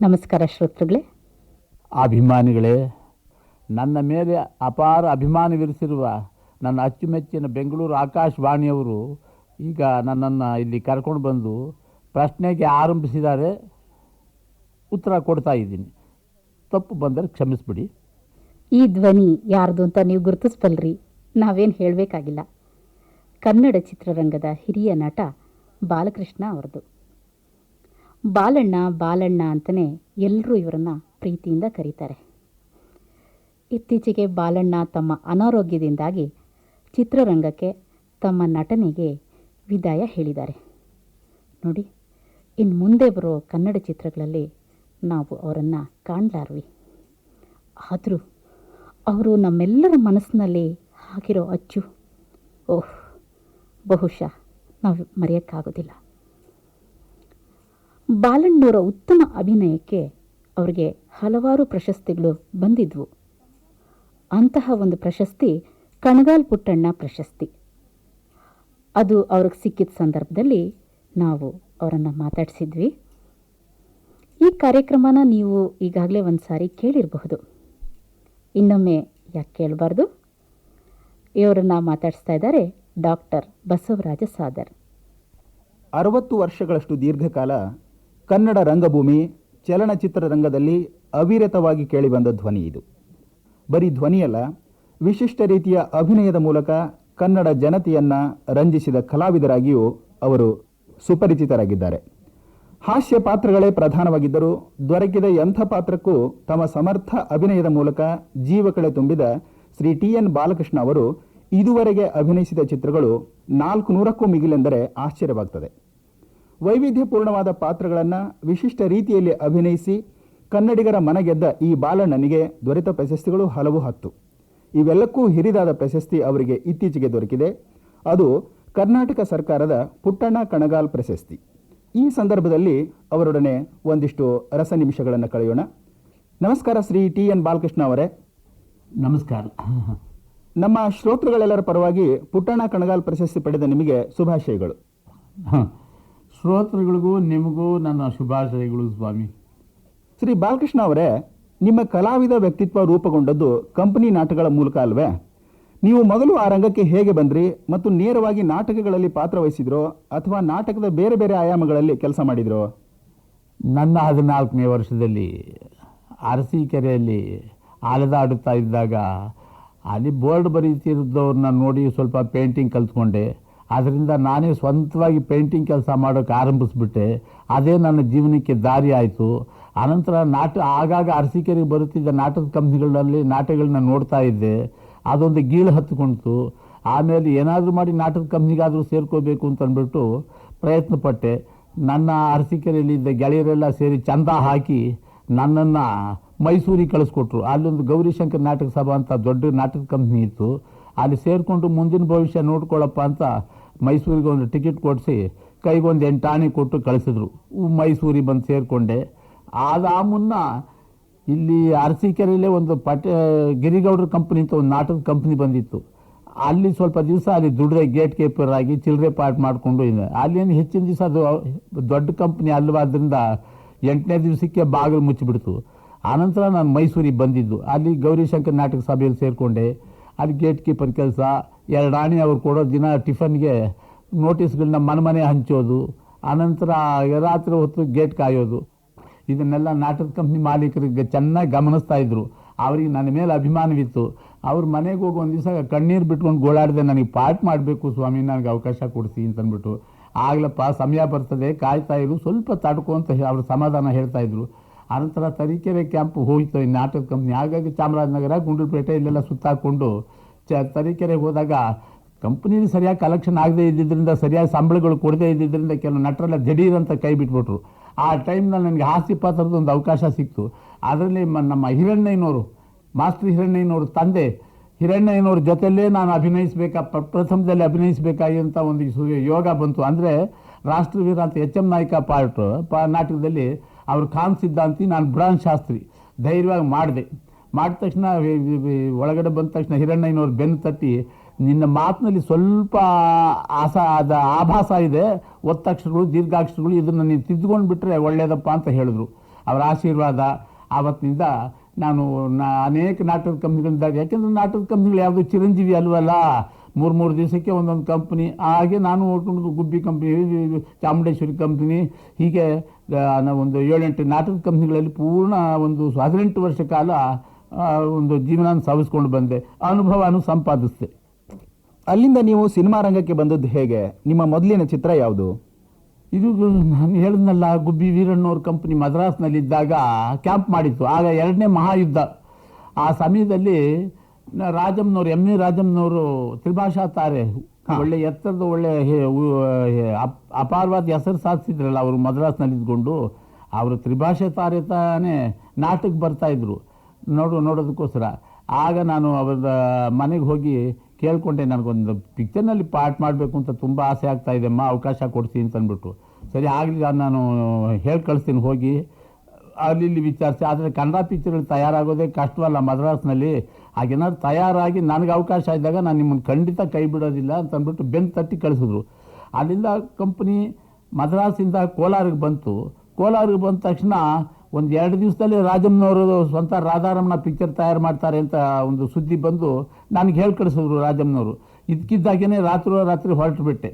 ನಮಸ್ಕಾರ ಶ್ರೋತೃಗಳೇ. ಅಭಿಮಾನಿಗಳೇ ನನ್ನ ಮೇಲೆ ಅಪಾರ ಅಭಿಮಾನವಿರಿಸಿರುವ ನನ್ನ ಅಚ್ಚುಮೆಚ್ಚಿನ ಬೆಂಗಳೂರು ಆಕಾಶವಾಣಿಯವರು ಈಗ ನನ್ನನ್ನು ಇಲ್ಲಿ ಕರ್ಕೊಂಡು ಬಂದು ಪ್ರಶ್ನೆಗೆ ಆರಂಭಿಸಿದ್ದಾರೆ. ಉತ್ತರ ಕೊಡ್ತಾ ಇದ್ದೀನಿ. ತಪ್ಪು ಬಂದರೆ ಕ್ಷಮಿಸ್ಬಿಡಿ. ಈ ಧ್ವನಿ ಯಾರ್ದು ಅಂತ ನೀವು ಗುರುತಿಸ್ಬಲ್ರಿ ನಾವೇನು ಹೇಳಬೇಕಾಗಿಲ್ಲ. ಕನ್ನಡ ಚಿತ್ರರಂಗದ ಹಿರಿಯ ನಟ ಬಾಲಕೃಷ್ಣ ಅವರದು ಬಾಲಣ್ಣ ಬಾಲಣ್ಣ ಅಂತಲೇ ಎಲ್ಲರೂ ಇವರನ್ನು ಪ್ರೀತಿಯಿಂದ ಕರೀತಾರೆ. ಇತ್ತೀಚೆಗೆ ಬಾಲಣ್ಣ ತಮ್ಮ ಅನಾರೋಗ್ಯದಿಂದಾಗಿ ಚಿತ್ರರಂಗಕ್ಕೆ ತಮ್ಮ ನಟನೆಗೆ ವಿದಾಯ ಹೇಳಿದ್ದಾರೆ. ನೋಡಿ ಇನ್ನು ಮುಂದೆ ಬರೋ ಕನ್ನಡ ಚಿತ್ರಗಳಲ್ಲಿ ನಾವು ಅವರನ್ನು ಕಾಣಲಾರ್ವಿ. ಆದರೂ ಅವರು ನಮ್ಮೆಲ್ಲರ ಮನಸ್ಸಿನಲ್ಲಿ ಹಾಕಿರೋ ಅಚ್ಚು, ಓಹ್, ಬಹುಶಃ ನಾವು ಮರೆಯೋಕ್ಕಾಗೋದಿಲ್ಲ. ಬಾಲಣ್ಣವರ ಉತ್ತಮ ಅಭಿನಯಕ್ಕೆ ಅವರಿಗೆ ಹಲವಾರು ಪ್ರಶಸ್ತಿಗಳು ಬಂದಿದ್ವು. ಅಂತಹ ಒಂದು ಪ್ರಶಸ್ತಿ ಕಣಗಾಲ್ ಪುಟ್ಟಣ್ಣ ಪ್ರಶಸ್ತಿ. ಅದು ಅವ್ರಿಗೆ ಸಿಕ್ಕಿದ ಸಂದರ್ಭದಲ್ಲಿ ನಾವು ಅವರನ್ನು ಮಾತಾಡಿಸಿದ್ವಿ. ಈ ಕಾರ್ಯಕ್ರಮನ ನೀವು ಈಗಾಗಲೇ ಒಂದು ಸಾರಿ ಕೇಳಿರಬಹುದು. ಇನ್ನೊಮ್ಮೆ ಯಾಕೆ ಕೇಳಬಾರ್ದು? ಇವರನ್ನು ಮಾತಾಡಿಸ್ತಾ ಇದ್ದಾರೆ ಡಾಕ್ಟರ್ ಬಸವರಾಜ ಸಾದರ್. ಅರವತ್ತು ವರ್ಷಗಳಷ್ಟು ದೀರ್ಘಕಾಲ ಕನ್ನಡ ರಂಗಭೂಮಿ ಚಲನಚಿತ್ರ ರಂಗದಲ್ಲಿ ಅವಿರತವಾಗಿ ಕೇಳಿಬಂದ ಧ್ವನಿ ಇದು. ಬರೀ ಧ್ವನಿಯಲ್ಲ ವಿಶಿಷ್ಟ ರೀತಿಯ ಅಭಿನಯದ ಮೂಲಕ ಕನ್ನಡ ಜನತೆಯನ್ನು ರಂಜಿಸಿದ ಕಲಾವಿದರಾಗಿಯೂ ಅವರು ಸುಪರಿಚಿತರಾಗಿದ್ದಾರೆ. ಹಾಸ್ಯ ಪಾತ್ರಗಳೇ ಪ್ರಧಾನವಾಗಿದ್ದರೂ ದೊರಕಿದ ಎಂಥ ಪಾತ್ರಕ್ಕೂ ತಮ್ಮ ಸಮರ್ಥ ಅಭಿನಯದ ಮೂಲಕ ಜೀವಕಳೆ ತುಂಬಿದ ಶ್ರೀ ಟಿ ಎನ್ ಬಾಲಕೃಷ್ಣ ಅವರು ಇದುವರೆಗೆ ಅಭಿನಯಿಸಿದ ಚಿತ್ರಗಳು ನಾಲ್ಕು ನೂರಕ್ಕೂ ಮಿಗಿಲೆಂದರೆ ಆಶ್ಚರ್ಯವಾಗ್ತದೆ. ವೈವಿಧ್ಯಪೂರ್ಣವಾದ ಪಾತ್ರಗಳನ್ನು ವಿಶಿಷ್ಟ ರೀತಿಯಲ್ಲಿ ಅಭಿನಯಿಸಿ ಕನ್ನಡಿಗರ ಮನಗೆದ್ದ ಈ ಬಾಲಣ್ಣನಿಗೆ ದೊರೆತ ಪ್ರಶಸ್ತಿಗಳು ಹಲವು ಹತ್ತು. ಇವೆಲ್ಲಕ್ಕೂ ಹಿರಿದಾದ ಪ್ರಶಸ್ತಿ ಅವರಿಗೆ ಇತ್ತೀಚೆಗೆ ದೊರಕಿದೆ. ಅದು ಕರ್ನಾಟಕ ಸರ್ಕಾರದ ಪುಟ್ಟಣ್ಣ ಕಣಗಾಲ್ ಪ್ರಶಸ್ತಿ. ಈ ಸಂದರ್ಭದಲ್ಲಿ ಅವರೊಡನೆ ಒಂದಿಷ್ಟು ರಸ ನಿಮಿಷಗಳನ್ನು ಕಳೆಯೋಣ. ನಮಸ್ಕಾರ ಶ್ರೀ ಟಿ ಎನ್ ಬಾಲಕೃಷ್ಣ ಅವರೇ. ನಮಸ್ಕಾರ. ನಮ್ಮ ಶ್ರೋತೃಗಳೆಲ್ಲರ ಪರವಾಗಿ ಪುಟ್ಟಣ್ಣ ಕಣಗಾಲ್ ಪ್ರಶಸ್ತಿ ಪಡೆದ ನಿಮಗೆ ಶುಭಾಶಯಗಳು. ಶ್ರೋತೃಗಳಿಗೂ ನಿಮಗೂ ನನ್ನ ಶುಭಾಶಯಗಳು ಸ್ವಾಮಿ. ಶ್ರೀ ಬಾಲಕೃಷ್ಣ ಅವರೇ ನಿಮ್ಮ ಕಲಾವಿದ ವ್ಯಕ್ತಿತ್ವ ರೂಪುಗೊಂಡದ್ದು ಕಂಪನಿ ನಾಟಕಗಳ ಮೂಲಕ ಅಲ್ವೇ? ನೀವು ಮೊದಲು ಆ ರಂಗಕ್ಕೆ ಹೇಗೆ ಬಂದ್ರಿ ಮತ್ತು ನೇರವಾಗಿ ನಾಟಕಗಳಲ್ಲಿ ಪಾತ್ರ ವಹಿಸಿದ್ರೋ ಅಥವಾ ನಾಟಕದ ಬೇರೆ ಬೇರೆ ಆಯಾಮಗಳಲ್ಲಿ ಕೆಲಸ ಮಾಡಿದ್ರೋ? ನನ್ನ ಹದಿನಾಲ್ಕನೇ ವರ್ಷದಲ್ಲಿ ಅರಸೀಕೆರೆಯಲ್ಲಿ ಅಲೆದಾಡುತ್ತಾ ಇದ್ದಾಗ ಅಲ್ಲಿ ಬೋರ್ಡ್ ಬರೀತಿದ್ದವ್ರನ್ನ ನೋಡಿ ಸ್ವಲ್ಪ ಪೇಂಟಿಂಗ್ ಕಲ್ತ್ಕೊಂಡೆ. ಅದರಿಂದ ನಾನೇ ಸ್ವಂತವಾಗಿ ಪೇಂಟಿಂಗ್ ಕೆಲಸ ಮಾಡೋಕ್ಕೆ ಆರಂಭಿಸ್ಬಿಟ್ಟೆ. ಅದೇ ನನ್ನ ಜೀವನಕ್ಕೆ ದಾರಿ ಆಯಿತು. ಅನಂತರ ನಾಟ, ಆಗಾಗ ಅರಸೀಕೆರೆಗೆ ಬರುತ್ತಿದ್ದ ನಾಟಕ ಕಂಪ್ನಿಗಳಲ್ಲಿ ನಾಟಕಗಳನ್ನ ನೋಡ್ತಾ ಇದ್ದೆ. ಅದೊಂದು ಗೀಳು ಹತ್ಕೊಂತು ಆಮೇಲೆ ಏನಾದರೂ ಮಾಡಿ ನಾಟಕ ಕಂಪ್ನಿಗಾದರೂ ಸೇರ್ಕೋಬೇಕು ಅಂತ ಅಂದ್ಬಿಟ್ಟು ಪ್ರಯತ್ನ ಪಟ್ಟೆ ನನ್ನ ಅರಸೀಕೆರೆಯಲ್ಲಿದ್ದ ಗೆಳೆಯರೆಲ್ಲ ಸೇರಿ ಚಂದ ಹಾಕಿ ನನ್ನನ್ನು ಮೈಸೂರಿಗೆ ಕಳಿಸ್ಕೊಟ್ರು. ಅಲ್ಲೊಂದು ಗೌರಿಶಂಕರ್ ನಾಟಕ ಸಭಾ ಅಂತ ದೊಡ್ಡ ನಾಟಕ ಕಂಪ್ನಿ ಇತ್ತು. ಅಲ್ಲಿ ಸೇರಿಕೊಂಡು ಮುಂದಿನ ಭವಿಷ್ಯ ನೋಡ್ಕೊಳ್ಳಪ್ಪ ಅಂತ ಮೈಸೂರಿಗೆ ಒಂದು ಟಿಕೆಟ್ ಕೊಡಿಸಿ ಕೈಗೊಂದು ಎಂಟಾಣಿ ಕೊಟ್ಟು ಕಳಿಸಿದ್ರು. ಮೈಸೂರಿಗೆ ಬಂದು ಸೇರಿಕೊಂಡೆ. ಆದ ಮುನ್ನ ಇಲ್ಲಿ ಅರಸೀಕೆರೆಯಲ್ಲೇ ಒಂದು ಪಟ, ಗಿರಿಗೌಡ್ರ ಕಂಪ್ನಿ ಅಂತ ಒಂದು ನಾಟಕ ಕಂಪ್ನಿ ಬಂದಿತ್ತು. ಅಲ್ಲಿ ಸ್ವಲ್ಪ ದಿವಸ ಅಲ್ಲಿ ದುಡ್ರೆ ಗೇಟ್ ಕೀಪರ್ ಆಗಿ ಚಿಲ್ಲರೆ ಪಾರ್ಟ್ ಮಾಡಿಕೊಂಡು ಇದೆ ಅಲ್ಲೇನು ಹೆಚ್ಚಿನ ದಿವಸ ಅದು ದೊಡ್ಡ ಕಂಪ್ನಿ ಅಲ್ವಾದ್ರಿಂದ ಎಂಟನೇ ದಿವಸಕ್ಕೆ ಬಾಗಿಲು ಮುಚ್ಚಿಬಿಡ್ತು. ಆನಂತರ ನಾನು ಮೈಸೂರಿಗೆ ಬಂದಿದ್ದು. ಅಲ್ಲಿ ಗೌರಿಶಂಕರ್ ನಾಟಕ ಸಭೆಯಲ್ಲಿ ಸೇರಿಕೊಂಡೆ. ಅಲ್ಲಿ ಗೇಟ್ ಕೀಪರ್ ಕೆಲಸ. ಎರಡು ಆಣಿ ಅವ್ರು ಕೊಡೋ ದಿನ ಟಿಫನ್ಗೆ ನೋಟಿಸ್ಗಳನ್ನ ಮನೆ ಮನೆ ಹಂಚೋದು ಆನಂತರ ರಾತ್ರಿ ಹೊತ್ತು ಗೇಟ್ ಕಾಯೋದು. ಇದನ್ನೆಲ್ಲ ನಾಟಕ ಕಂಪ್ನಿ ಮಾಲೀಕರಿಗೆ ಚೆನ್ನಾಗಿ ಗಮನಿಸ್ತಾ ಇದ್ರು. ಅವರಿಗೆ ನನ್ನ ಮೇಲೆ ಅಭಿಮಾನವಿತ್ತು. ಅವ್ರ ಮನೆಗೆ ಹೋಗಿ ಒಂದು ದಿವಸ ಕಣ್ಣೀರು ಬಿಟ್ಕೊಂಡು ಗೋಳಾಡಿದೆ, ನನಗೆ ಪಾಠ ಮಾಡಬೇಕು ಸ್ವಾಮಿ, ನನಗೆ ಅವಕಾಶ ಕೊಡಿಸಿ ಅಂತಂದ್ಬಿಟ್ಟು ಆಗ್ಲಪ್ಪ, ಸಮಯ ಬರ್ತದೆ, ಕಾಯ್ತಾ ಇರು, ಸ್ವಲ್ಪ ತಡ್ಕೊ ಅಂತ ಅವ್ರ ಸಮಾಧಾನ ಹೇಳ್ತಾ ಇದ್ರು. ಆನಂತರ ತರೀಕೆರೆ ಕ್ಯಾಂಪ್ ಹೋಯ್ತು, ಈ ನಾಟಕ ಕಂಪ್ನಿ. ಹಾಗಾಗಿ ಚಾಮರಾಜನಗರ, ಗುಂಡ್ಲುಪೇಟೆ, ಇಲ್ಲೆಲ್ಲ ಸುತ್ತಾಕೊಂಡು ಚ ತರೀಕೆರೆಗೆ ಹೋದಾಗ ಕಂಪ್ನಿಲಿ ಸರಿಯಾಗಿ ಕಲೆಕ್ಷನ್ ಆಗದೆ ಇದ್ದಿದ್ದರಿಂದ ಸರಿಯಾಗಿ ಸಂಬಳಗಳು ಕೊಡದೇ ಇದ್ದಿದ್ದರಿಂದ ಕೆಲವು ನಟರೆಲ್ಲ ದಿಢೀರ್ ಕೈ ಬಿಟ್ಬಿಟ್ರು. ಆ ಟೈಮ್ನಲ್ಲಿ ನನಗೆ ಹಾಸ್ಯ ಪಾತ್ರದ ಒಂದು ಅವಕಾಶ ಸಿಕ್ತು. ಅದರಲ್ಲಿ ನಮ್ಮ ಹಿರಣ್ಣಯ್ಯನವರು, ಮಾಸ್ಟರ್ ಹಿರಣ್ಣಯ್ಯನವರು ತಂದೆ, ಹಿರಣ್ಣಯ್ಯನವ್ರ ಜೊತೆಯಲ್ಲೇ ನಾನು ಅಭಿನಯಿಸಬೇಕಾ ಪ್ರಥಮದಲ್ಲಿ ಅಭಿನಯಿಸಬೇಕಾಗಿ ಅಂತ ಒಂದು ಯೋಗ ಬಂತು. ಅಂದರೆ ರಾಷ್ಟ್ರವೀರ ಅಂತ ಎಚ್ ಎಂ ನಾಯಕ ಪಾರ್ಟ್, ಪ, ನಾಟಕದಲ್ಲಿ ಅವ್ರ ಖಾನ್ ಸಿದ್ಧಾಂತಿ ನಾನು ಬುಡಾನ್ ಶಾಸ್ತ್ರಿ, ಧೈರ್ಯವಾಗಿ ಮಾಡಿದೆ. ಮಾಡಿದ ತಕ್ಷಣ ಒಳಗಡೆ ಬಂದ ತಕ್ಷಣ ಹಿರಣ್ಣಯ್ಯನವ್ರು ಬೆನ್ನು ತಟ್ಟಿ, ನಿನ್ನ ಮಾತಿನಲ್ಲಿ ಸ್ವಲ್ಪ ಆಸ, ಅದ ಆಭಾಸ ಇದೆ ಒತ್ತಕ್ಷರಗಳು ದೀರ್ಘಾಕ್ಷರಗಳು, ಇದನ್ನು ನೀನು ತಿದ್ದುಕೊಂಡು ಬಿಟ್ಟರೆ ಒಳ್ಳೆಯದಪ್ಪ ಅಂತ ಹೇಳಿದ್ರು. ಅವರ ಆಶೀರ್ವಾದ ಆವತ್ತಿನಿಂದ ನಾನು ನಾ ಅನೇಕ ನಾಟಕದ ಕಂಪ್ನಿಗಳಿದ್ದಾಗ, ಯಾಕೆಂದ್ರೆ ನಾಟಕದ ಕಂಪ್ನಿಗಳು ಯಾವುದು ಚಿರಂಜೀವಿ ಅಲ್ವಲ್ಲ, ಮೂರು ಮೂರು ದಿವಸಕ್ಕೆ ಒಂದೊಂದು ಕಂಪ್ನಿ, ಹಾಗೆ ನಾನು ಗುಬ್ಬಿ ಕಂಪ್ನಿ ಚಾಮುಂಡೇಶ್ವರಿ ಕಂಪ್ನಿ, ಹೀಗೆ ಒಂದು ಏಳೆಂಟು ನಾಟಕದ ಕಂಪ್ನಿಗಳಲ್ಲಿ ಪೂರ್ಣ ಒಂದು ಹದಿನೆಂಟು ವರ್ಷ ಕಾಲ ಒಂದು ಜೀವನ ಸಾವಿಸ್ಕೊಂಡು ಬಂದೆ. ಅನುಭವನೂ ಸಂಪಾದಿಸಿದೆ. ಅಲ್ಲಿಂದ ನೀವು ಸಿನಿಮಾ ರಂಗಕ್ಕೆ ಬಂದದ್ದು ಹೇಗೆ? ನಿಮ್ಮ ಮೊದಲಿನ ಚಿತ್ರ ಯಾವುದು? ಇದು ನಾನು ಹೇಳಿದ್ನಲ್ಲ ಗುಬ್ಬಿ ವೀರಣ್ಣವ್ರ ಕಂಪ್ನಿ ಮದ್ರಾಸ್ನಲ್ಲಿದ್ದಾಗ ಕ್ಯಾಂಪ್ ಮಾಡಿತ್ತು ಆಗ ಎರಡನೇ ಮಹಾಯುದ್ಧ. ಆ ಸಮಯದಲ್ಲಿ ರಾಜಮ್ನವ್ರು ಎಂ ಎ ರಾಜಮ್ನವರು ತ್ರಿಭಾಷಾ ತಾರೆ. ಒಳ್ಳೆ ಎತ್ತರದ ಒಳ್ಳೆ ಅಪಾರವಾದ ಹೆಸರು ಸಾಧಿಸಿದ್ರಲ್ಲ ಅವರು ಮದ್ರಾಸ್ನಲ್ಲಿ ಇದ್ಕೊಂಡು ಅವರು ತ್ರಿಭಾಷೆ ತಾರೆ ತಾನೇ ನಾಟಕ ಬರ್ತಾ ಇದ್ರು. ನೋಡು, ನೋಡೋದಕ್ಕೋಸ್ಕರ. ಆಗ ನಾನು ಅವರ ಮನೆಗೆ ಹೋಗಿ ಕೇಳ್ಕೊಂಡೆ, ನನಗೊಂದು ಪಿಕ್ಚರ್ನಲ್ಲಿ ಪಾರ್ಟ್ ಮಾಡಬೇಕು ಅಂತ ತುಂಬ ಆಸೆ ಆಗ್ತಾ ಇದೆಮ್ಮ ಅವಕಾಶ ಕೊಡ್ತೀನಿ ಅಂತ ಅಂದ್ಬಿಟ್ಟು ಸರಿ ಆಗಲಿ ನಾನು ಹೇಳಿ ಕಳಿಸ್ತೀನಿ, ಹೋಗಿ. ಅಲ್ಲಿ ಇಲ್ಲಿ ವಿಚಾರಿಸಿ, ಆದರೆ ಕನ್ನಡ ಪಿಕ್ಚರ್ಗಳು ತಯಾರಾಗೋದೇ ಕಷ್ಟವಲ್ಲ ಮದ್ರಾಸ್ನಲ್ಲಿ. ಹಾಗೇನಾದ್ರು ತಯಾರಾಗಿ ನನಗೆ ಅವಕಾಶ ಇದ್ದಾಗ ನಾನು ನಿಮ್ಮನ್ನು ಖಂಡಿತ ಕೈ ಬಿಡೋದಿಲ್ಲ ಅಂತ ಅಂದ್ಬಿಟ್ಟು ಬೆನ್ನು ತಟ್ಟಿ ಕಳಿಸಿದ್ರು. ಅಲ್ಲಿಂದ ಕಂಪ್ನಿ ಮದ್ರಾಸಿಂದ ಕೋಲಾರಿಗೆ ಬಂತು. ಕೋಲಾರಿಗೆ ಬಂದ ತಕ್ಷಣ ಒಂದು ಎರಡು ದಿವಸದಲ್ಲಿ ರಾಜಮ್ಮನವರು ಸ್ವಂತ ರಾಧಾರಮಣ ಪಿಕ್ಚರ್ ತಯಾರು ಮಾಡ್ತಾರೆ ಅಂತ ಒಂದು ಸುದ್ದಿ ಬಂದು ನನಗೆ ಹೇಳಿ ಕಳಿಸಿದ್ರು ರಾಜಮ್ಮನವರು. ಇದಕ್ಕಿದ್ದಾಗೇ ರಾತ್ರಿ ರಾತ್ರಿ ಹೊರಟು ಬಿಟ್ಟೆ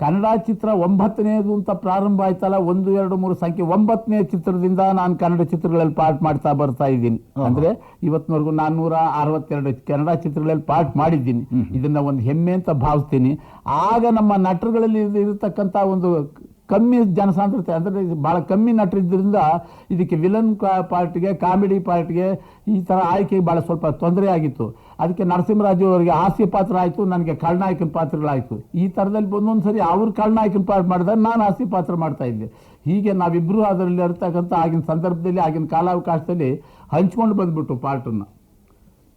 ಕನ್ನಡ ಚಿತ್ರ ಒಂಬತ್ತನೇದು ಅಂತ ಪ್ರಾರಂಭ ಆಯ್ತಲ್ಲ ಒಂದು ಎರಡು ಮೂರು ಸಂಖ್ಯೆ ಒಂಬತ್ತನೇ ಚಿತ್ರದಿಂದ ನಾನು ಕನ್ನಡ ಚಿತ್ರಗಳಲ್ಲಿ ಪಾರ್ಟ್ ಮಾಡ್ತಾ ಬರ್ತಾ ಇದ್ದೀನಿ. ಅಂದ್ರೆ ಇವತ್ತಿನವರೆಗೂ ನಾನ್ನೂರ ಅರವತ್ತೆರಡು ಕನ್ನಡ ಚಿತ್ರಗಳಲ್ಲಿ ಪಾರ್ಟ್ ಮಾಡಿದ್ದೀನಿ. ಇದನ್ನ ಒಂದು ಹೆಮ್ಮೆ ಅಂತ ಭಾವಿಸ್ತೀನಿ. ಆಗ ನಮ್ಮ ನಟರುಗಳಲ್ಲಿ ಇರತಕ್ಕಂತ ಇರತಕ್ಕಂಥ ಒಂದು ಕಮ್ಮಿ ಜನಸಾಂದ್ರತೆ ಅಂದರೆ ಭಾಳ ಕಮ್ಮಿ ನಟರಿದ್ದರಿಂದ ಇದಕ್ಕೆ ವಿಲನ್ ಪಾರ್ಟಿಗೆ, ಕಾಮಿಡಿ ಪಾರ್ಟಿಗೆ ಈ ಥರ ಆಯ್ಕೆಗೆ ಭಾಳ ಸ್ವಲ್ಪ ತೊಂದರೆ ಆಗಿತ್ತು. ಅದಕ್ಕೆ ನರಸಿಂಹರಾಜು ಅವರಿಗೆ ಹಾಸ್ಯ ಪಾತ್ರ ಆಯಿತು, ನನಗೆ ಖಳನಾಯಕನ ಪಾತ್ರಗಳಾಯಿತು. ಈ ಥರದಲ್ಲಿ ಒಂದೊಂದು ಸರಿ ಅವ್ರು ಖಳನಾಯಕನ ಪಾತ್ರ ಮಾಡಿದಾಗ ನಾನು ಹಾಸ್ಯ ಪಾತ್ರ ಮಾಡ್ತಾ ಇದ್ದೆ. ಹೀಗೆ ನಾವಿಬ್ಬರು ಅದರಲ್ಲಿ ಇರ್ತಕ್ಕಂಥ ಆಗಿನ ಸಂದರ್ಭದಲ್ಲಿ, ಆಗಿನ ಕಾಲಾವಕಾಶದಲ್ಲಿ ಹಂಚ್ಕೊಂಡು ಬಂದ್ಬಿಟ್ಟು ಪಾರ್ಟನ್ನು.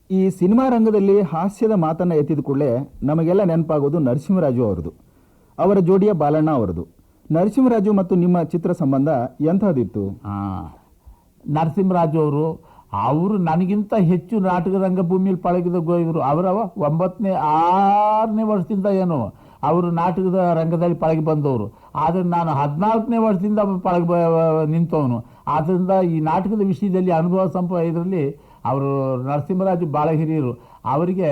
ಈ ಸಿನಿಮಾ ರಂಗದಲ್ಲಿ ಹಾಸ್ಯದ ಮಾತನ್ನು ಎತ್ತಿದ ಕೂಡಲೇ ನಮಗೆಲ್ಲ ನೆನಪಾಗೋದು ನರಸಿಂಹರಾಜು ಅವರದು. ಅವರ ಜೋಡಿಯ ಬಾಲಣ್ಣ ಅವರದು. ನರಸಿಂಹರಾಜು ಮತ್ತು ನಿಮ್ಮ ಚಿತ್ರ ಸಂಬಂಧ ಎಂಥದ್ದಿತ್ತು ಆ, ನರಸಿಂಹರಾಜು ಅವರು ಅವರು ನನಗಿಂತ ಹೆಚ್ಚು ನಾಟಕ ರಂಗಭೂಮಿಯಲ್ಲಿ ಪಳಗಿದ ಇವರು. ಅವರವ ಒಂಬತ್ತನೇ ಆರನೇ ವರ್ಷದಿಂದ ಏನು ಅವರು ನಾಟಕದ ರಂಗದಲ್ಲಿ ಪಳಗಿ ಬಂದವರು. ಆದರೆ ನಾನು ಹದಿನಾಲ್ಕನೇ ವರ್ಷದಿಂದ ಪಳಗಿ ನಿಂತವನು. ಆದ್ದರಿಂದ ಈ ನಾಟಕದ ವಿಷಯದಲ್ಲಿ ಅನುಭವ ಸಂಪ ಇದರಲ್ಲಿ ಅವರು ನರಸಿಂಹರಾಜು ಭಾಳ ಹಿರಿಯರು. ಅವರಿಗೆ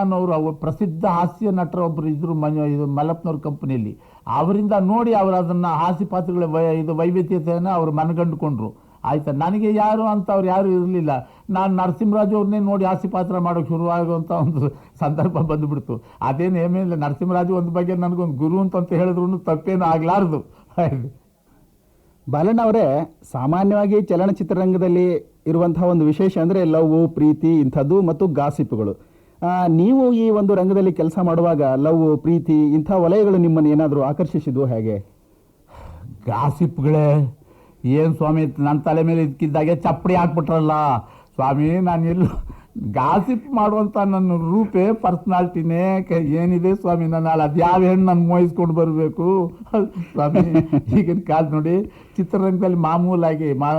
ಅನ್ನೋರು ಅವರು ಪ್ರಸಿದ್ಧ ಹಾಸ್ಯ ನಟರೊಬ್ಬರು ಇದ್ದರು ಮಂಜು ಇದು ಮಲ್ಲಪ್ಪನವ್ರ ಕಂಪನಿಯಲ್ಲಿ. ಅವರಿಂದ ನೋಡಿ ಅವರು ಅದನ್ನು ಹಾಸಿ ಪಾತ್ರಗಳ ವೈ, ಇದು ವೈವಿಧ್ಯತೆಯನ್ನು ಅವರು ಮನಗಂಡುಕೊಂಡ್ರು. ಆಯಿತಾ? ನನಗೆ ಯಾರು ಅಂತ ಅವ್ರು ಯಾರು ಇರಲಿಲ್ಲ. ನಾನು ನರಸಿಂಹರಾಜು ಅವ್ರನ್ನೇ ನೋಡಿ ಹಾಸಿ ಪಾತ್ರ ಮಾಡೋಕೆ ಶುರುವಾಗುವಂಥ ಒಂದು ಸಂದರ್ಭ ಬಂದುಬಿಡ್ತು. ಅದೇನು ಏನಿಲ್ಲ ನರಸಿಂಹರಾಜು ಒಂದು ಬಗ್ಗೆ ನನಗೊಂದು ಗುರು ಅಂತ ಹೇಳಿದ್ರು ತಪ್ಪೇನು ಆಗಲಾರ್ದು. ಬಾಲಣ್ಣವರೇ ಸಾಮಾನ್ಯವಾಗಿ ಚಲನಚಿತ್ರರಂಗದಲ್ಲಿ ಇರುವಂತಹ ಒಂದು ವಿಶೇಷ ಅಂದರೆ ಲವ್, ಪ್ರೀತಿ ಇಂಥದ್ದು ಮತ್ತು ಗಾಸಿಪ್ಗಳು. ನೀವು ಈ ಒಂದು ರಂಗದಲ್ಲಿ ಕೆಲಸ ಮಾಡುವಾಗ ಲವ್, ಪ್ರೀತಿ ಇಂಥ ವಲಯಗಳು ನಿಮ್ಮನ್ನು ಏನಾದರೂ ಆಕರ್ಷಿಸಿದ್ವು ಹೇಗೆ? ಗಾಸಿಪ್ಗಳೇ, ಏನು ಸ್ವಾಮಿ ನನ್ನ ತಲೆ ಮೇಲೆ ಇದ್ಕಿದ್ದಾಗೆ ಚಪ್ಪಡಿ ಹಾಕ್ಬಿಟ್ರಲ್ಲ. ಸ್ವಾಮಿ, ನಾನು ಎಲ್ಲೂ ಗಾಸಿಪ್ ಮಾಡುವಂತ ನನ್ನ ರೂಪೇ, ಪರ್ಸನಾಲಿಟಿನೇ. ಏನಿದೆ ಸ್ವಾಮಿ ನಾನು ಅಲ್ಲಿ ಅದ್ಯಾವ ಹೆಣ್ಣು ನಾನು ಮೋಹಿಸ್ಕೊಂಡು ಬರಬೇಕು? ಸ್ವಾಮಿ, ಈಗಿನ ಕಾಲ ನೋಡಿ, ಚಿತ್ರರಂಗದಲ್ಲಿ ಮಾಮೂಲಾಗಿ ಮಾ,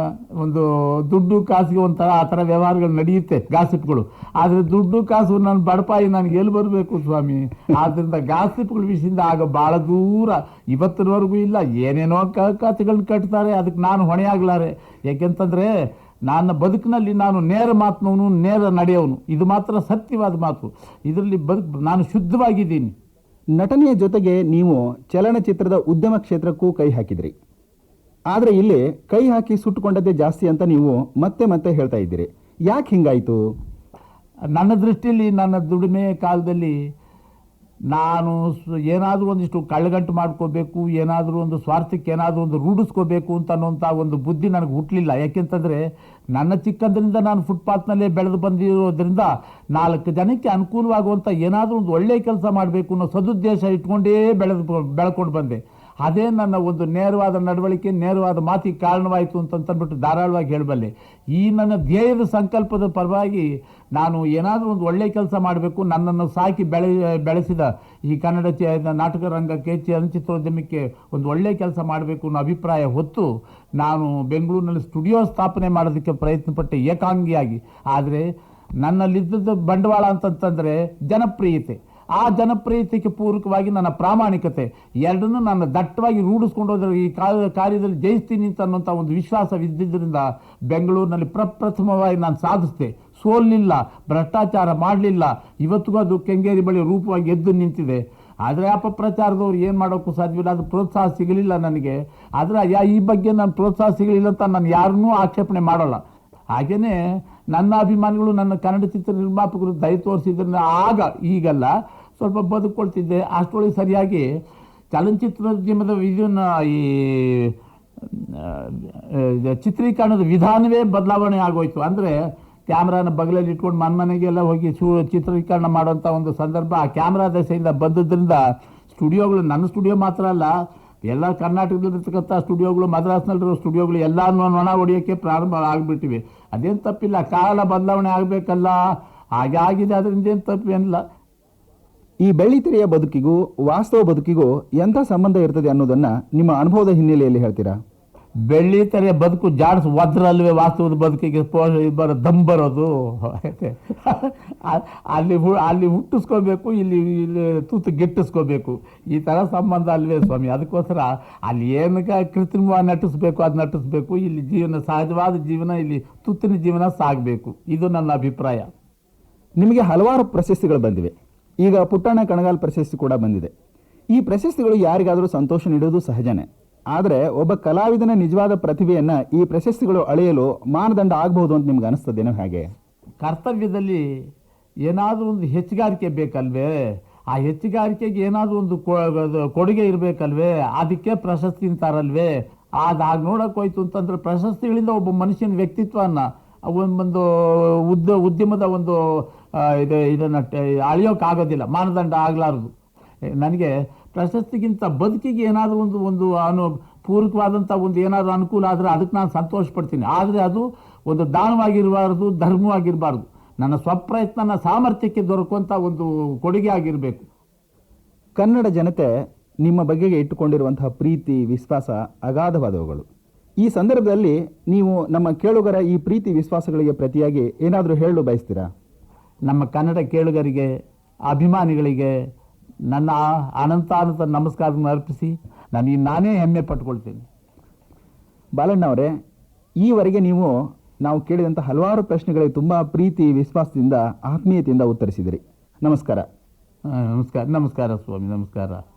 ಒಂದು ದುಡ್ಡು ಕಾಸಿಗೆ ಒಂಥರ ಆ ಥರ ವ್ಯವಹಾರಗಳು ನಡೆಯುತ್ತೆ ಗಾಸಿಪ್ಗಳು. ಆದರೆ ದುಡ್ಡು ಕಾಸು ನನ್ನ ಬಡಪಾಯಿ ನನಗೆ ಎಲ್ಲಿ ಬರಬೇಕು ಸ್ವಾಮಿ? ಆದ್ದರಿಂದ ಗಾಸಿಪ್ಗಳ ವಿಷಯದಿಂದ ಆಗ ಭಾಳ ದೂರ. ಇವತ್ತಿನವರೆಗೂ ಇಲ್ಲ, ಏನೇನೋ ಕಥೆಗಳನ್ನ ಕಟ್ತಾರೆ ಅದಕ್ಕೆ ನಾನು ಹೊಣೆ ಆಗ್ಲಾರೆ ಯಾಕೆಂತಂದ್ರೆ ನನ್ನ ಬದುಕಿನಲ್ಲಿ ನಾನು ನೇರ ಮಾತನವನು ನೇರ ನಡೆಯವನು. ಇದು ಮಾತ್ರ ಸತ್ಯವಾದ ಮಾತು. ಇದರಲ್ಲಿ ಬದುಕು ನಾನು ಶುದ್ಧವಾಗಿದ್ದೀನಿ. ನಟನೆಯ ಜೊತೆಗೆ ನೀವು ಚಲನಚಿತ್ರದ ಉದ್ಯಮ ಕ್ಷೇತ್ರಕ್ಕೂ ಕೈ ಹಾಕಿದ್ರಿ. ಆದರೆ ಇಲ್ಲಿ ಕೈ ಹಾಕಿ ಸುಟ್ಟುಕೊಂಡದ್ದೇ ಜಾಸ್ತಿ ಅಂತ ನೀವು ಮತ್ತೆ ಮತ್ತೆ ಹೇಳ್ತಾ ಇದ್ದೀರಿ. ಯಾಕೆ ಹಿಂಗಾಯಿತು? ನನ್ನ ದೃಷ್ಟಿಯಲ್ಲಿ ನನ್ನ ದುಡಿಮೆ ಕಾಲದಲ್ಲಿ ನಾನು ಏನಾದರೂ ಒಂದಿಷ್ಟು ಕಳ್ಳಗಂಟು ಮಾಡ್ಕೋಬೇಕು, ಏನಾದರೂ ಒಂದು ಸ್ವಾರ್ಥಕ್ಕೆ ಏನಾದರೂ ಒಂದು ರೂಢಿಸ್ಕೋಬೇಕು ಅಂತ ಅನ್ನೋಂಥ ಒಂದು ಬುದ್ಧಿ ನನಗೆ ಹುಟ್ಟಲಿಲ್ಲ ಯಾಕೆಂತಂದರೆ ನನ್ನ ಚಿಕ್ಕಂದ್ರಿಂದ ನಾನು ಫುಟ್ಪಾತ್ನಲ್ಲೇ ಬೆಳೆದು ಬಂದಿರೋದ್ರಿಂದ ನಾಲ್ಕು ಜನಕ್ಕೆ ಅನುಕೂಲವಾಗುವಂಥ ಏನಾದರೂ ಒಂದು ಒಳ್ಳೆಯ ಕೆಲಸ ಮಾಡಬೇಕು ಅನ್ನೋ ಸದುದ್ದೇಶ ಇಟ್ಕೊಂಡೇ ಬೆಳೆದು ಬೆಳ್ಕೊಂಡು ಬಂದೆ. ಅದೇ ನನ್ನ ಒಂದು ನೇರವಾದ ನಡವಳಿಕೆ, ನೇರವಾದ ಮಾತಿಗೆ ಕಾರಣವಾಯಿತು ಅಂತಂದ್ಬಿಟ್ಟು ಧಾರಾಳವಾಗಿ ಹೇಳಬಲ್ಲೆ. ಈ ನನ್ನ ಧ್ಯೇಯದ ಸಂಕಲ್ಪದ ಪರವಾಗಿ ನಾನು ಏನಾದರೂ ಒಂದು ಒಳ್ಳೆಯ ಕೆಲಸ ಮಾಡಬೇಕು, ನನ್ನನ್ನು ಸಾಕಿ ಬೆಳೆ, ಬೆಳೆಸಿದ ಈ ಕನ್ನಡ ಚ, ನಾಟಕ ರಂಗಕ್ಕೆ ಚಲನಚಿತ್ರೋದ್ಯಮಕ್ಕೆ ಒಂದು ಒಳ್ಳೆಯ ಕೆಲಸ ಮಾಡಬೇಕು ಅನ್ನೋ ಅಭಿಪ್ರಾಯ ಹೊತ್ತು ನಾನು ಬೆಂಗಳೂರಿನಲ್ಲಿ ಸ್ಟುಡಿಯೋ ಸ್ಥಾಪನೆ ಮಾಡೋದಕ್ಕೆ ಪ್ರಯತ್ನಪಟ್ಟೆ ಏಕಾಂಗಿಯಾಗಿ. ಆದರೆ ನನ್ನಲ್ಲಿದ್ದದ್ದು ಬಂಡವಾಳ ಅಂತಂತಂದರೆ ಜನಪ್ರಿಯತೆ. ಆ ಜನಪ್ರಿಯತೆಗೆ ಪೂರಕವಾಗಿ ನನ್ನ ಪ್ರಾಮಾಣಿಕತೆ, ಎರಡನ್ನು ನಾನು ದಟ್ಟವಾಗಿ ರೂಢಿಸ್ಕೊಂಡು ಹೋದ್ರೆ ಈ ಕಾರ್ಯದಲ್ಲಿ ಜಯಿಸ್ತೀನಿ ಅಂತ ಅನ್ನೋಂಥ ಒಂದು ವಿಶ್ವಾಸವಿದ್ದಿದ್ದರಿಂದ ಬೆಂಗಳೂರಿನಲ್ಲಿ ಪ್ರಪ್ರಥಮವಾಗಿ ನಾನು ಸಾಧಿಸಿದೆ. ಸೋಲಿಲ್ಲ, ಭ್ರಷ್ಟಾಚಾರ ಮಾಡಲಿಲ್ಲ. ಇವತ್ತಿಗೂ ಅದು ಕೆಂಗೇರಿ ಬಳಿ ರೂಪವಾಗಿ ಎದ್ದು ನಿಂತಿದೆ. ಆದರೆ ಅಪಪ್ರಚಾರದವ್ರು ಏನು ಮಾಡೋಕ್ಕೂ ಸಾಧ್ಯವಿಲ್ಲ. ಅದು ಪ್ರೋತ್ಸಾಹ ಸಿಗಲಿಲ್ಲ ನನಗೆ. ಆದರೆ ಯಾ, ಈ ಬಗ್ಗೆ ನಾನು ಪ್ರೋತ್ಸಾಹ ಸಿಗಲಿಲ್ಲ ಅಂತ ನಾನು ಯಾರನ್ನೂ ಆಕ್ಷೇಪಣೆ ಮಾಡೋಲ್ಲ. ಹಾಗೆಯೇ ನನ್ನ ಅಭಿಮಾನಿಗಳು, ನನ್ನ ಕನ್ನಡ ಚಿತ್ರ ನಿರ್ಮಾಪಕರು ದಯ ತೋರಿಸಿದ್ರೆ ಆಗ ಈಗಲ್ಲ, ಸ್ವಲ್ಪ ಬದುಕೊಳ್ತಿದ್ದೆ. ಅಷ್ಟೊಳಗೆ ಸರಿಯಾಗಿ ಚಲನಚಿತ್ರೋದ್ಯಮದ ವಿಧನ, ಈ ಚಿತ್ರೀಕರಣದ ವಿಧಾನವೇ ಬದಲಾವಣೆ ಆಗೋಯ್ತು. ಅಂದರೆ ಕ್ಯಾಮ್ರಾನ ಬಗಲಲ್ಲಿ ಇಟ್ಕೊಂಡು ಮನ್ ಮನೆಗೆಲ್ಲ ಹೋಗಿ ಶೂ ಚಿತ್ರೀಕರಣ ಮಾಡುವಂಥ ಒಂದು ಸಂದರ್ಭ ಆ ಕ್ಯಾಮ್ರಾ ದಶೆಯಿಂದ ಬಂದದ್ರಿಂದ ಸ್ಟುಡಿಯೋಗಳು, ನನ್ನ ಸ್ಟುಡಿಯೋ ಮಾತ್ರ ಅಲ್ಲ ಎಲ್ಲ ಕರ್ನಾಟಕದಲ್ಲಿರ್ತಕ್ಕಂಥ ಸ್ಟುಡಿಯೋಗಳು, ಮದ್ರಾಸ್ನಲ್ಲಿರೋ ಸ್ಟುಡಿಯೋಗಳು ಎಲ್ಲಾನು ನೊಣ ಹೊಡಿಯೋಕ್ಕೆ ಪ್ರಾರಂಭ ಆಗಿಬಿಟ್ಟಿವೆ. ಅದೇನು ತಪ್ಪಿಲ್ಲ, ಕಾಲ ಬದಲಾವಣೆ ಆಗಬೇಕಲ್ಲ. ಹಾಗೆ ಆಗಿದೆ, ಅದರಿಂದ ಏನು ತಪ್ಪೇನಿಲ್ಲ ಈ ಬೆಳ್ಳಿತೆರೆಯ ಬದುಕಿಗೂ, ವಾಸ್ತವ ಬದುಕಿಗೂ ಎಂಥ ಸಂಬಂಧ ಇರ್ತದೆ ಅನ್ನೋದನ್ನು ನಿಮ್ಮ ಅನುಭವದ ಹಿನ್ನೆಲೆಯಲ್ಲಿ ಹೇಳ್ತೀರಾ? ಬೆಳ್ಳಿ ತರ ಬದುಕು ಜಾಡ್ಸ್ ಒದ್ರಲ್ವೇ ವಾಸ್ತವದ ಬದುಕಿಗೆ ಪೋ ಬರೋ ದಮ್ ಬರೋದು. ಅಲ್ಲಿ ಅಲ್ಲಿ ಹುಟ್ಟಿಸ್ಕೋಬೇಕು, ಇಲ್ಲಿ ಇಲ್ಲಿ ತೂತು ಗಿಟ್ಟಿಸ್ಕೋಬೇಕು. ಈ ಥರ ಸಂಬಂಧ ಅಲ್ವೇ ಸ್ವಾಮಿ. ಅದಕ್ಕೋಸ್ಕರ ಅಲ್ಲಿ ಏನಕ್ಕೆ ಕೃತ್ರಿಮವಾಗಿ ನಟಿಸ್ಬೇಕು, ಅದು ನಟಿಸ್ಬೇಕು. ಇಲ್ಲಿ ಜೀವನ ಸಹಜವಾದ ಜೀವನ, ಇಲ್ಲಿ ತುತ್ತಿನ ಜೀವನ ಸಾಗಬೇಕು. ಇದು ನನ್ನ ಅಭಿಪ್ರಾಯ. ನಿಮಗೆ ಹಲವಾರು ಪ್ರಶಸ್ತಿಗಳು ಬಂದಿವೆ. ಈಗ ಪುಟ್ಟಣ್ಣ ಕಣಗಾಲ್ ಪ್ರಶಸ್ತಿ ಕೂಡ ಬಂದಿದೆ. ಈ ಪ್ರಶಸ್ತಿಗಳು ಯಾರಿಗಾದರೂ ಸಂತೋಷ ನೀಡುವುದು ಸಹಜನೇ. ಆದರೆ ಒಬ್ಬ ಕಲಾವಿದನ ನಿಜವಾದ ಪ್ರತಿಭೆಯನ್ನು ಈ ಪ್ರಶಸ್ತಿಗಳು ಅಳೆಯಲು ಮಾನದಂಡ ಆಗಬಹುದು ಅಂತ ನಿಮ್ಗೆ ಅನಿಸ್ತದೇನೋ ಹಾಗೆ? ಕರ್ತವ್ಯದಲ್ಲಿ ಏನಾದರೂ ಒಂದು ಹೆಚ್ಚುಗಾರಿಕೆ ಬೇಕಲ್ವೇ? ಆ ಹೆಚ್ಚುಗಾರಿಕೆಗೆ ಏನಾದರೂ ಒಂದು ಕೊಡುಗೆ ಇರಬೇಕಲ್ವೇ? ಅದಕ್ಕೆ ಪ್ರಶಸ್ತಿ ಅಂತಾರಲ್ವೇ? ಅದಾಗ ನೋಡೋಕೆ ಹೋಯ್ತು ಅಂತಂದ್ರೆ ಪ್ರಶಸ್ತಿಗಳಿಂದ ಒಬ್ಬ ಮನುಷ್ಯನ ವ್ಯಕ್ತಿತ್ವನ ಒಂದು ಉದ್ದ, ಉದ್ಯಮದ ಒಂದು ಇದು, ಇದನ್ನು ಅಳಿಯೋಕ್ಕಾಗೋದಿಲ್ಲ ಮಾನದಂಡ ಆಗಲಾರದು. ನನಗೆ ಪ್ರಶಸ್ತಿಗಿಂತ ಬದುಕಿಗೆ ಏನಾದರೂ ಒಂದು ಒಂದು ಅನು ಪೂರಕವಾದಂಥ ಒಂದು ಏನಾದರೂ ಅನುಕೂಲ ಆದರೆ ಅದಕ್ಕೆ ನಾನು ಸಂತೋಷ ಪಡ್ತೀನಿ ಆದರೆ ಅದು ಒಂದು ದಾನವಾಗಿರಬಾರ್ದು ಧರ್ಮವಾಗಿರಬಾರ್ದು. ನನ್ನ ಸ್ವಪ್ರಯತ್ನ ಸಾಮರ್ಥ್ಯಕ್ಕೆ ದೊರಕುವಂಥ ಒಂದು ಕೊಡುಗೆ ಆಗಿರಬೇಕು. ಕನ್ನಡ ಜನತೆ ನಿಮ್ಮ ಬಗೆಗೆ ಇಟ್ಟುಕೊಂಡಿರುವಂತಹ ಪ್ರೀತಿ ವಿಶ್ವಾಸ ಅಗಾಧವಾದವುಗಳು. ಈ ಸಂದರ್ಭದಲ್ಲಿ ನೀವು ನಮ್ಮ ಕೇಳುಗರ ಈ ಪ್ರೀತಿ ವಿಶ್ವಾಸಗಳಿಗೆ ಪ್ರತಿಯಾಗಿ ಏನಾದರೂ ಹೇಳಲು ಬಯಸ್ತೀರಾ? ನಮ್ಮ ಕನ್ನಡ ಕೇಳುಗರಿಗೆ ಅಭಿಮಾನಿಗಳಿಗೆ ನನ್ನ ಅನಂತಾನಂತ ನಮಸ್ಕಾರವನ್ನು ಅರ್ಪಿಸಿ ನನಗೆ ನಾನೇ ಹೆಮ್ಮೆ ಪಟ್ಕೊಳ್ತೀನಿ ಬಾಲಣ್ಣವರೇ, ಈವರೆಗೆ ನೀವು ನಾವು ಕೇಳಿದಂಥ ಹಲವಾರು ಪ್ರಶ್ನೆಗಳಿಗೆ ತುಂಬ ಪ್ರೀತಿ, ವಿಶ್ವಾಸದಿಂದ, ಆತ್ಮೀಯತೆಯಿಂದ ಉತ್ತರಿಸಿದಿರಿ. ನಮಸ್ಕಾರ. ನಮಸ್ಕಾರ ನಮಸ್ಕಾರ ಸ್ವಾಮಿ, ನಮಸ್ಕಾರ.